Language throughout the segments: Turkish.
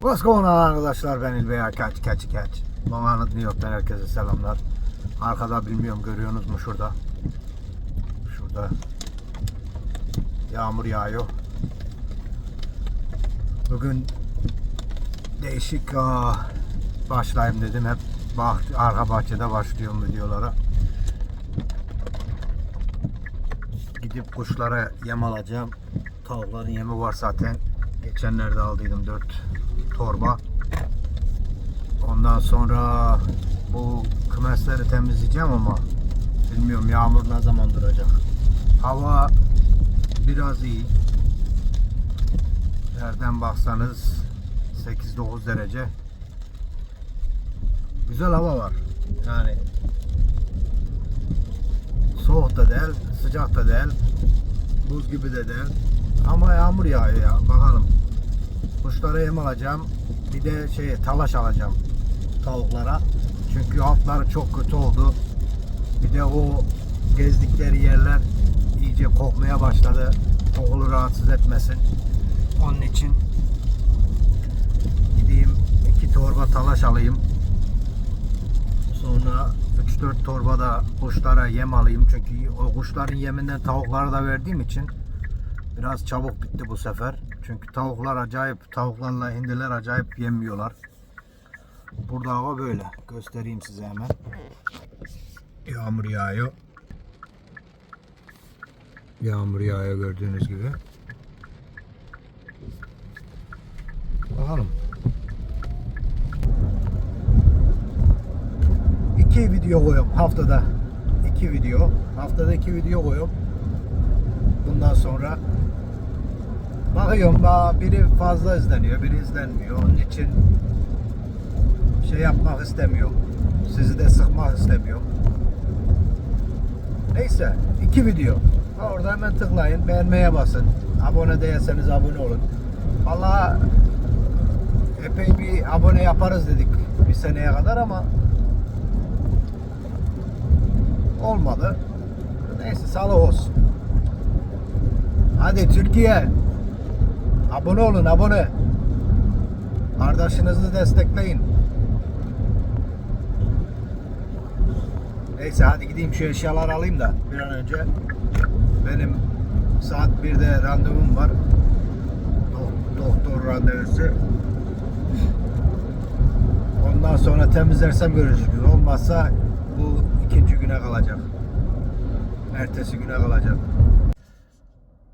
What's going on arkadaşlar? Ben İlbey Kaç Kaç Kaç Long Island New York'tan herkese selamlar. Arkada bilmiyorum görüyorsunuz mu şurada? Şurada. Yağmur yağıyor. Bugün Değişik aa, Başlayayım dedim. Hep bah, Arka bahçede başlıyorum videolara. Gidip kuşlara yem alacağım. Tavukların yemi var zaten. Geçenlerde aldıydım 4 torba. Ondan sonra bu kümesleri temizleyeceğim ama bilmiyorum yağmur ne zaman duracak. Hava biraz iyi. Nereden baksanız 8-9 derece. Güzel hava var. Yani soğuk da değil, sıcak da değil, buz gibi de değil. Ama yağmur yağıyor ya. Bakalım. Kuşlara yem alacağım. Bir de şey talaş alacağım tavuklara. Çünkü altları çok kötü oldu. Bir de o gezdikleri yerler iyice kokmaya başladı. Kokulu rahatsız etmesin. Onun için gideyim iki torba talaş alayım. Sonra 3-4 torba da kuşlara yem alayım. Çünkü o kuşların yeminden tavuklara da verdiğim için Biraz çabuk bitti bu sefer. Çünkü tavuklar acayip, tavuklarla hindiler acayip yemiyorlar. Burada hava böyle. Göstereyim size hemen. Yağmur yağıyor. Yağmur yağıyor gördüğünüz gibi. Bakalım. İki video koyuyorum haftada. iki video. Haftada iki video koyuyorum. Bundan sonra bakıyorum ba- biri fazla izleniyor, biri izlenmiyor. Onun için şey yapmak istemiyorum. Sizi de sıkmak istemiyorum. Neyse, iki video. Orada hemen tıklayın, beğenmeye basın. Abone değilseniz abone olun. Vallahi epey bir abone yaparız dedik bir seneye kadar ama olmadı. Neyse sağlık olsun. Hadi Türkiye. Abone olun abone. Kardeşinizi destekleyin. Neyse hadi gideyim şu eşyaları alayım da bir an önce. Benim saat 1'de randevum var. Do- doktor randevusu. Ondan sonra temizlersem görüşürüz. Olmazsa bu ikinci güne kalacak. Ertesi güne kalacak.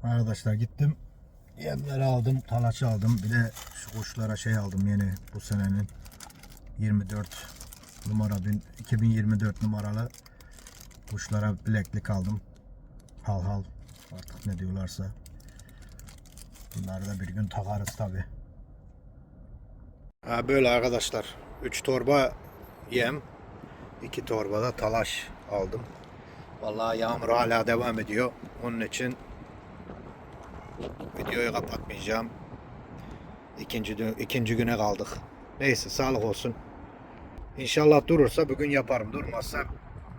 Arkadaşlar gittim. Yemleri aldım, talaç aldım. Bir de şu kuşlara şey aldım yeni bu senenin 24 numara bin- 2024 numaralı kuşlara bileklik aldım. Hal hal artık ne diyorlarsa. Bunları da bir gün takarız tabi. Ha böyle arkadaşlar. 3 torba yem, 2 torba da talaş aldım. Vallahi yağmur hala devam ediyor. Onun için videoyu kapatmayacağım. İkinci, ikinci güne kaldık. Neyse sağlık olsun. İnşallah durursa bugün yaparım. Durmazsa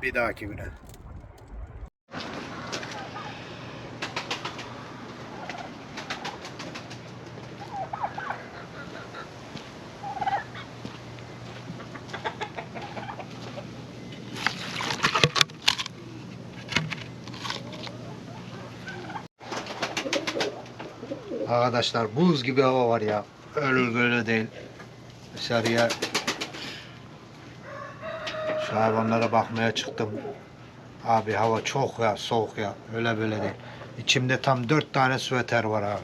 bir dahaki güne. Arkadaşlar buz gibi hava var ya. Öyle böyle değil. Dışarıya şu hayvanlara bakmaya çıktım. Abi hava çok ya soğuk ya. Öyle böyle değil. İçimde tam dört tane süveter var abi.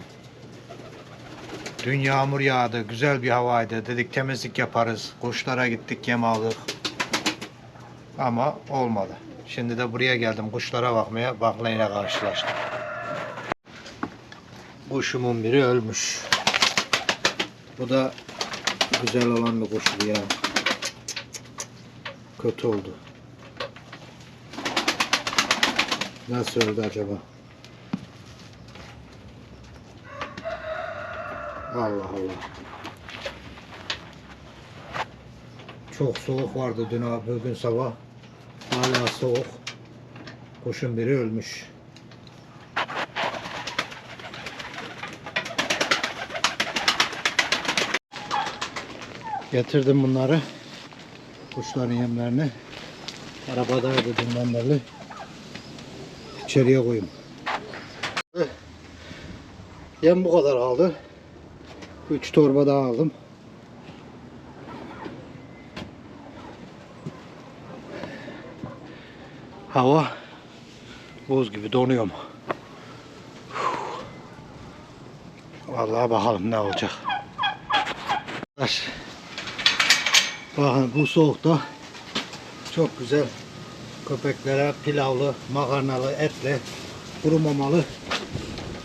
Dün yağmur yağdı. Güzel bir havaydı. Dedik temizlik yaparız. Kuşlara gittik yem aldık. Ama olmadı. Şimdi de buraya geldim kuşlara bakmaya. Baklayla karşılaştım. Kuşumun biri ölmüş. Bu da güzel olan bir kuştu ya. Kötü oldu. Nasıl öldü acaba? Allah Allah. Çok soğuk vardı dün abi bugün sabah. Hala soğuk. Kuşun biri ölmüş. Getirdim bunları. Kuşların yemlerini. Arabadaydı dünden beri. İçeriye koyayım. Yem bu kadar aldı. 3 torba daha aldım. Hava buz gibi donuyorum. Vallahi bakalım ne olacak. Arkadaş, Bakın bu soğukta çok güzel köpeklere pilavlı, makarnalı, etli, kuru mamalı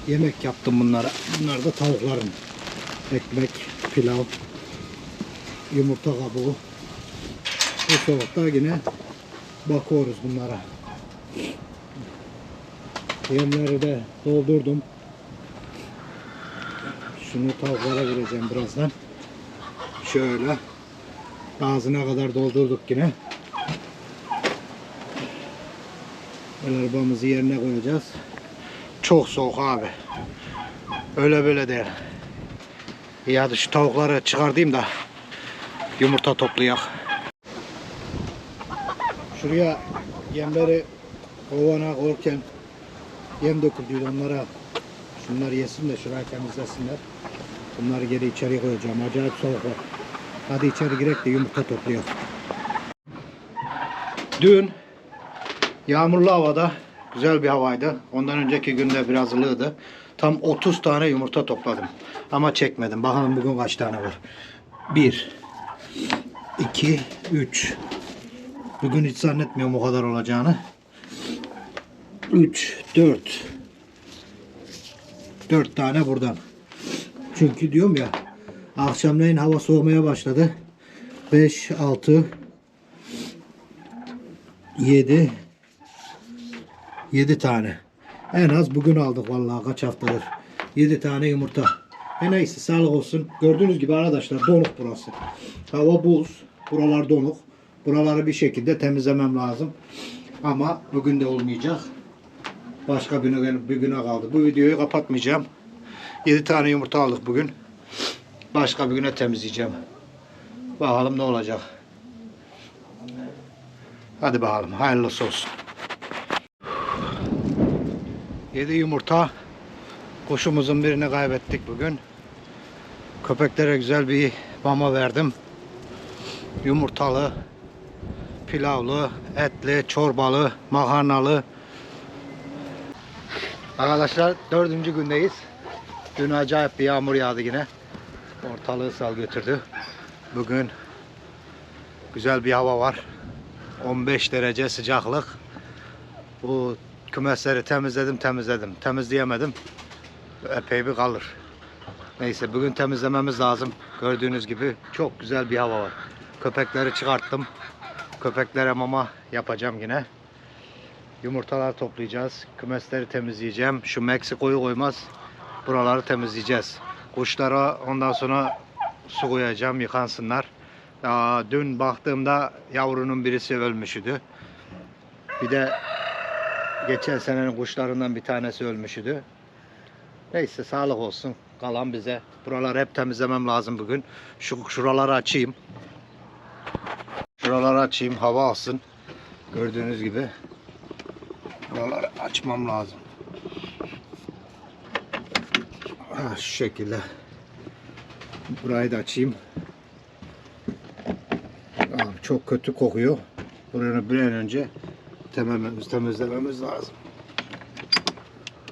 yemek yaptım bunlara. Bunlar da tavuklarım. Ekmek, pilav, yumurta kabuğu. Bu soğukta yine bakıyoruz bunlara. Yemleri de doldurdum. Şunu tavuklara vereceğim birazdan. Şöyle ağzına kadar doldurduk yine. Böyle arabamızı yerine koyacağız. Çok soğuk abi. Öyle böyle değil. İyi hadi şu tavukları çıkartayım da yumurta toplayak. Şuraya yemleri kovana koyarken yem döküldüydü onlara şunlar yesin de şurayı temizlesinler. Bunları geri içeri koyacağım. Acayip soğuk var. Hadi içeri girek de yumurta toplayalım. Dün yağmurlu havada güzel bir havaydı. Ondan önceki günde biraz ılıydı. Tam 30 tane yumurta topladım. Ama çekmedim. Bakalım bugün kaç tane var. 1 2 3 Bugün hiç zannetmiyorum o kadar olacağını. 3 4 4 tane buradan. Çünkü diyorum ya akşamleyin hava soğumaya başladı. 5 6 7 7 tane. En az bugün aldık vallahi kaç haftadır. 7 tane yumurta. E neyse sağlık olsun. Gördüğünüz gibi arkadaşlar donuk burası. Hava buz. Buralar donuk. Buraları bir şekilde temizlemem lazım. Ama bugün de olmayacak. Başka bir güne, bir güne kaldı. Bu videoyu kapatmayacağım. 7 tane yumurta aldık bugün. Başka bir güne temizleyeceğim. Bakalım ne olacak. Hadi bakalım. Hayırlısı olsun. 7 yumurta. Kuşumuzun birini kaybettik bugün. Köpeklere güzel bir mama verdim. Yumurtalı, pilavlı, etli, çorbalı, makarnalı. Arkadaşlar dördüncü gündeyiz. Dün acayip bir yağmur yağdı yine. Ortalığı sal götürdü. Bugün güzel bir hava var. 15 derece sıcaklık. Bu kümesleri temizledim temizledim. Temizleyemedim. Epey bir kalır. Neyse bugün temizlememiz lazım. Gördüğünüz gibi çok güzel bir hava var. Köpekleri çıkarttım. Köpeklere mama yapacağım yine. Yumurtalar toplayacağız. Kümesleri temizleyeceğim. Şu Meksiko'yu koymaz. Buraları temizleyeceğiz. Kuşlara ondan sonra su koyacağım yıkansınlar. Aa, dün baktığımda yavrunun birisi ölmüşüdü. Bir de geçen senenin kuşlarından bir tanesi ölmüşüdü. Neyse sağlık olsun. Kalan bize. Buraları hep temizlemem lazım bugün. Şu şuraları açayım. Şuraları açayım. Hava alsın. Gördüğünüz gibi. Buraları açmam lazım. Ha, şu şekilde. Burayı da açayım. Abi çok kötü kokuyor. Buranı bir an önce temizlememiz, temizlememiz lazım.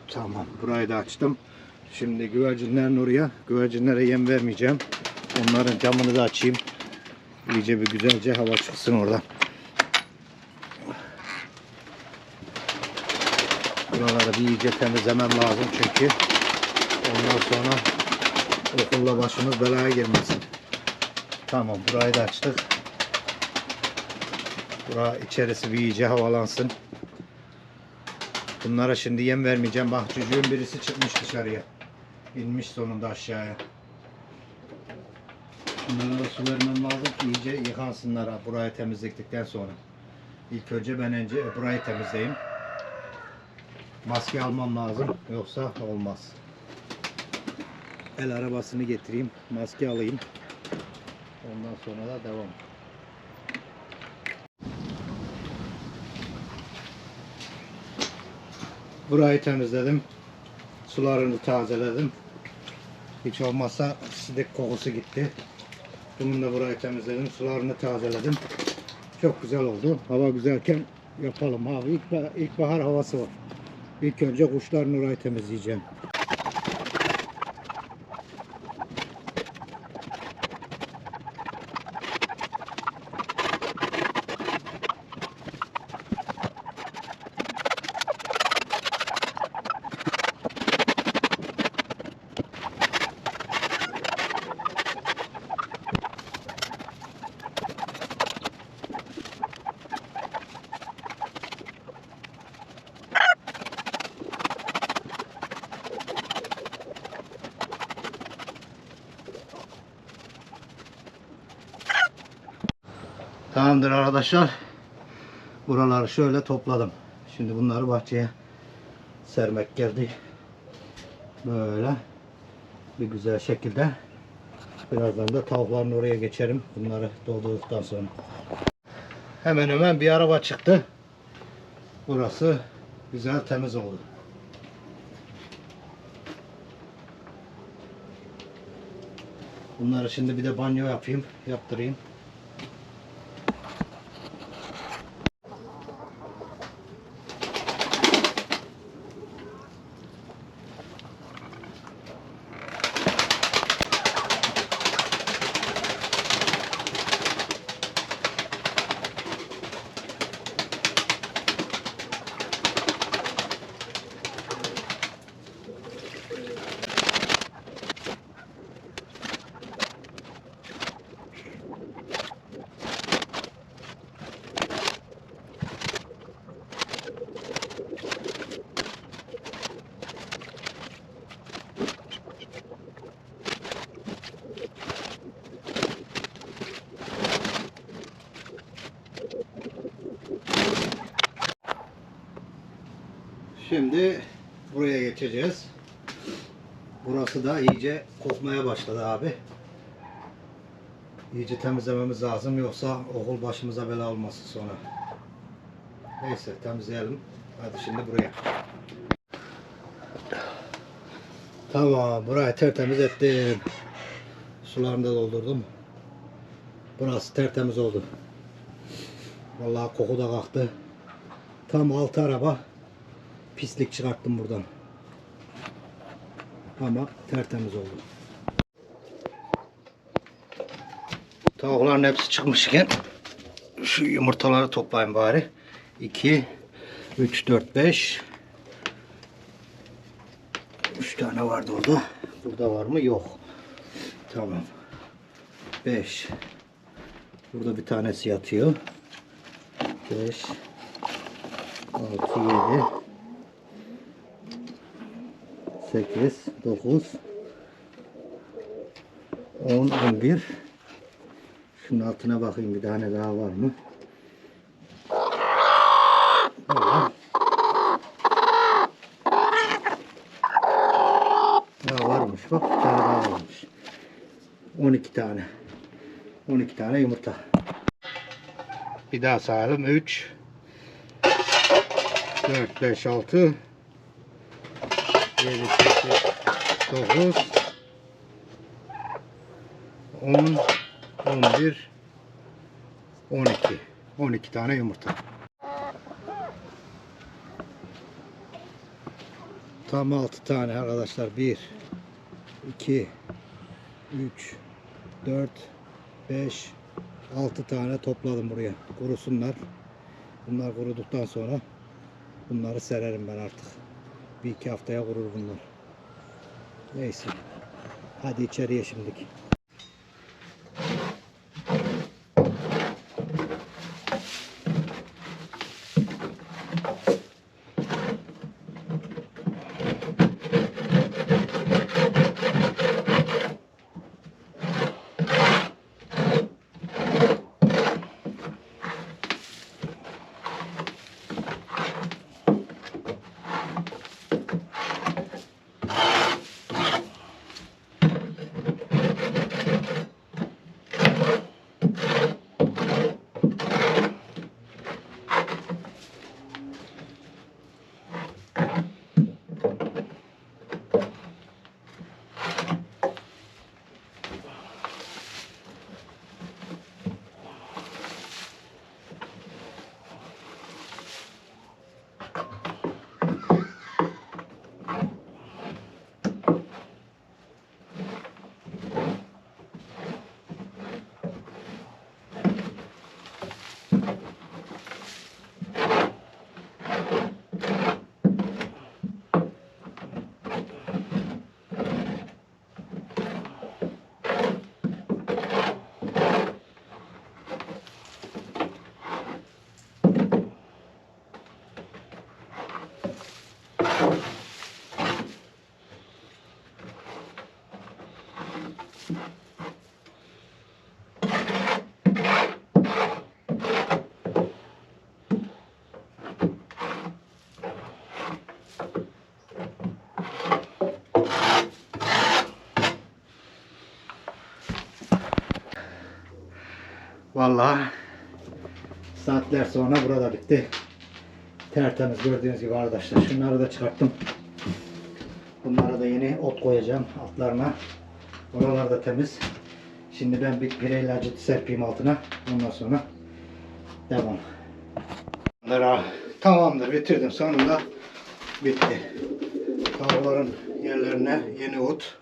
Tamam. Burayı da açtım. Şimdi güvercinlerin oraya. Güvercinlere yem vermeyeceğim. Onların camını da açayım. İyice bir güzelce hava çıksın oradan. Buraları bir iyice temizlemem lazım çünkü ondan sonra okulla başımız belaya girmesin. Tamam burayı da açtık. Bura içerisi bir iyice havalansın. Bunlara şimdi yem vermeyeceğim. Bak çocuğun birisi çıkmış dışarıya. İnmiş sonunda aşağıya. Bunlara da su vermem lazım ki iyice yıkansınlar burayı temizledikten sonra. İlk önce ben önce burayı temizleyeyim. Maske almam lazım yoksa olmaz. El arabasını getireyim. Maske alayım. Ondan sonra da devam. Burayı temizledim. Sularını tazeledim. Hiç olmazsa sidik kokusu gitti. Bunun da burayı temizledim. Sularını tazeledim. Çok güzel oldu. Hava güzelken yapalım abi. İlk, ilkbahar havası var. İlk önce kuşların orayı temizleyeceğim. Tamamdır arkadaşlar. Buraları şöyle topladım. Şimdi bunları bahçeye sermek geldi. Böyle bir güzel şekilde. Birazdan da tavukların oraya geçerim. Bunları doldurduktan sonra. Hemen hemen bir araba çıktı. Burası güzel temiz oldu. Bunları şimdi bir de banyo yapayım, yaptırayım. Şimdi buraya geçeceğiz. Burası da iyice kokmaya başladı abi. İyice temizlememiz lazım yoksa okul başımıza bela olmasın sonra. Neyse temizleyelim. Hadi şimdi buraya. Tamam burayı tertemiz ettim. Sularını da doldurdum. Burası tertemiz oldu. Vallahi koku da kalktı. Tam altı araba pislik çıkarttım buradan. Ama tertemiz oldu. Tavukların hepsi çıkmışken şu yumurtaları toplayayım bari. 2 3 4 5 3 tane vardı orada. Burada var mı? Yok. Tamam. 5 Burada bir tanesi yatıyor. 5 6 7 8, 9, 10, 11. Şunun altına bakayım bir tane daha var mı? Var. Daha varmış bak bir tane daha varmış. 12 tane. 12 tane yumurta. Bir daha sayalım. 3 4 5 6 7 8 9 10 11 12 12 tane yumurta. Tam 6 tane arkadaşlar. 1 2 3 4 5 6 tane topladım buraya. Kurusunlar. Bunlar kuruduktan sonra bunları sererim ben artık. Bir iki haftaya kurur bunlar. Neyse. Hadi içeriye şimdilik. Vallahi saatler sonra burada bitti. Tertemiz gördüğünüz gibi arkadaşlar. Şunları da çıkarttım. Bunlara da yeni ot koyacağım altlarına. Oralar da temiz. Şimdi ben bir pire ilacı serpeyim altına. Ondan sonra devam. Tamamdır bitirdim. Sonunda bitti. Tavukların yerlerine yeni ot.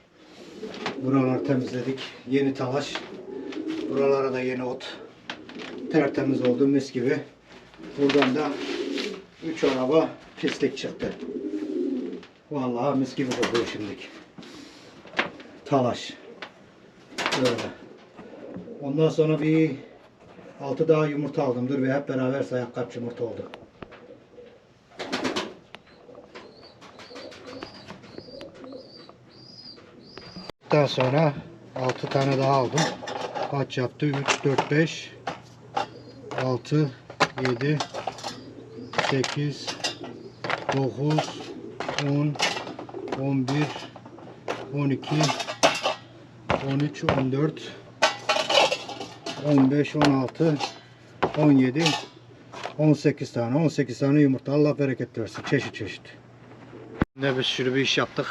Buraları temizledik. Yeni talaş. Buralara da yeni ot. Tertemiz oldu mis gibi. Buradan da 3 araba pislik çıktı. Vallahi mis gibi kokuyor şimdiki. Talaş. Böyle. Ondan sonra bir 6 daha yumurta aldım. Dur ve hep beraber sayak kaç yumurta oldu. Daha sonra 6 tane daha aldım. Kaç yaptı? 3, 4, 5, 6, 7, 8, 9, 10, 11, 12, 13, 14, 15, 16, 17, 18 tane. 18 tane yumurta. Allah bereket versin. Çeşit çeşit. Ne bir sürü bir iş yaptık.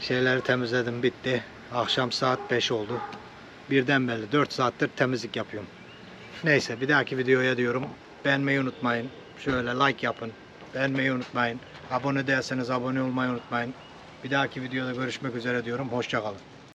Şeyleri temizledim bitti. Akşam saat 5 oldu. Birden belli 4 saattir temizlik yapıyorum. Neyse bir dahaki videoya diyorum. Beğenmeyi unutmayın. Şöyle like yapın. Beğenmeyi unutmayın. Abone değilseniz abone olmayı unutmayın. Bir dahaki videoda görüşmek üzere diyorum. Hoşçakalın.